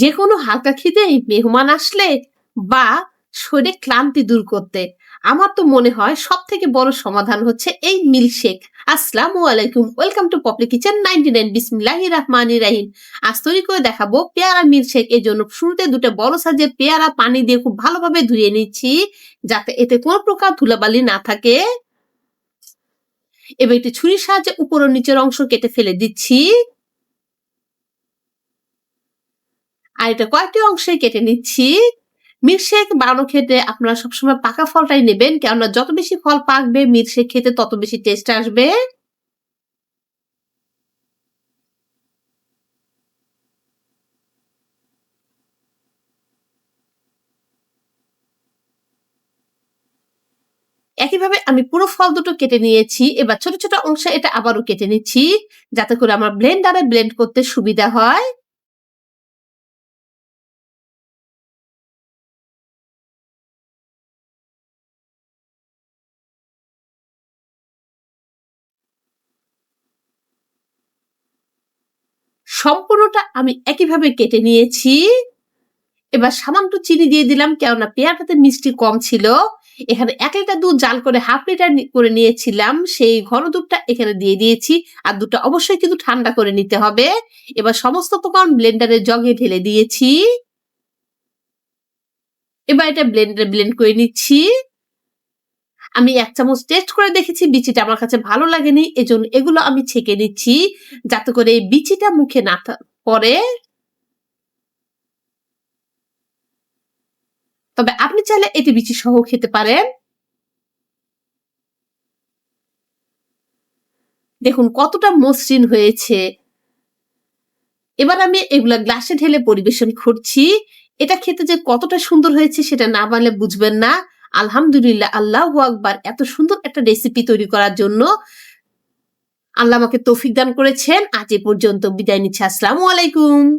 যে কোনো হালকা খিদে মেহমান আসলে বা শরীরে ক্লান্তি দূর করতে। আমার তো মনে হয় সব থেকে বড় সমাধান হচ্ছে এই মিল্কশেক। আসসালামু আলাইকুম, welcome to Popli kitchen ninety nine বিসমিল্লাহি রহমানি রাহিম। আজ তৈরি করে দেখাবো পেয়ারা মিল্কশেক। এর জন্য শুরুতে দুটো বড় সাইজের পেয়ারা পানি দিয়ে খুব ভালোভাবে ধুয়ে নিচ্ছি, যাতে এতে কোনো প্রকার ধুলাবালি না থাকে। এবার একটি ছুরির সাহায্যে উপর ও নিচের অংশ কেটে ফেলে দিচ্ছি। আর এটা কয়েকটি অংশে কেটে নিচ্ছি। মিল্কশেক বানানো খেতে আপনারা সবসময় পাকা ফলটাই নেবেন, কেননা যত বেশি ফল পাকবে, মিল্কশেক খেতে তত বেশি টেস্ট আসবে। একইভাবে আমি পুরো ফল দুটো কেটে নিয়েছি। এবার ছোট ছোট অংশে এটা আবারও কেটে নিচ্ছি, যাতে করে আমার ব্লেন্ডারে ব্লেন্ড করতে সুবিধা হয়। সম্পূর্ণটা আমি একইভাবে কেটে নিয়েছি। এবার সামান্য চিনি দিয়ে দিলাম, কেননা পেয়ারাটাতে মিষ্টি কম ছিল। এখানে এক লিটার দুধ জাল করে হাফ লিটার করে নিয়েছিলাম। সেই ঘন দুধটা এখানে দিয়ে দিয়েছি। আর দুধটা অবশ্যই কিন্তু ঠান্ডা করে নিতে হবে। এবার সমস্ত উপকরণ ব্লেন্ডারের জগে ঢেলে দিয়েছি। এবার এটা ব্লেন্ডারে ব্লেন্ড করে নিচ্ছি। আমি এক চামচ টেস্ট করে দেখেছি, বিচিটা আমার কাছে ভালো লাগেনি, এজন্য এগুলো আমি ছেঁকে নিচ্ছি, যাতে করে এই বিচিটা মুখে না পরে তবে আপনি চাইলে এটি বিচি সহ খেতে পারেন। দেখুন, কতটা মসৃণ হয়েছে। এবার আমি এগুলা গ্লাসে ঢেলে পরিবেশন করছি। এটা খেতে যে কতটা সুন্দর হয়েছে, সেটা না বানলে বুঝবেন না। আলহামদুলিল্লাহ, আল্লাহ আকবার, এত সুন্দর একটা রেসিপি তৈরি করার জন্য আল্লাহ আমাকে তৌফিক দান করেছেন। আজ এ পর্যন্ত বিদায় নিচ্ছে। আসসালামু আলাইকুম।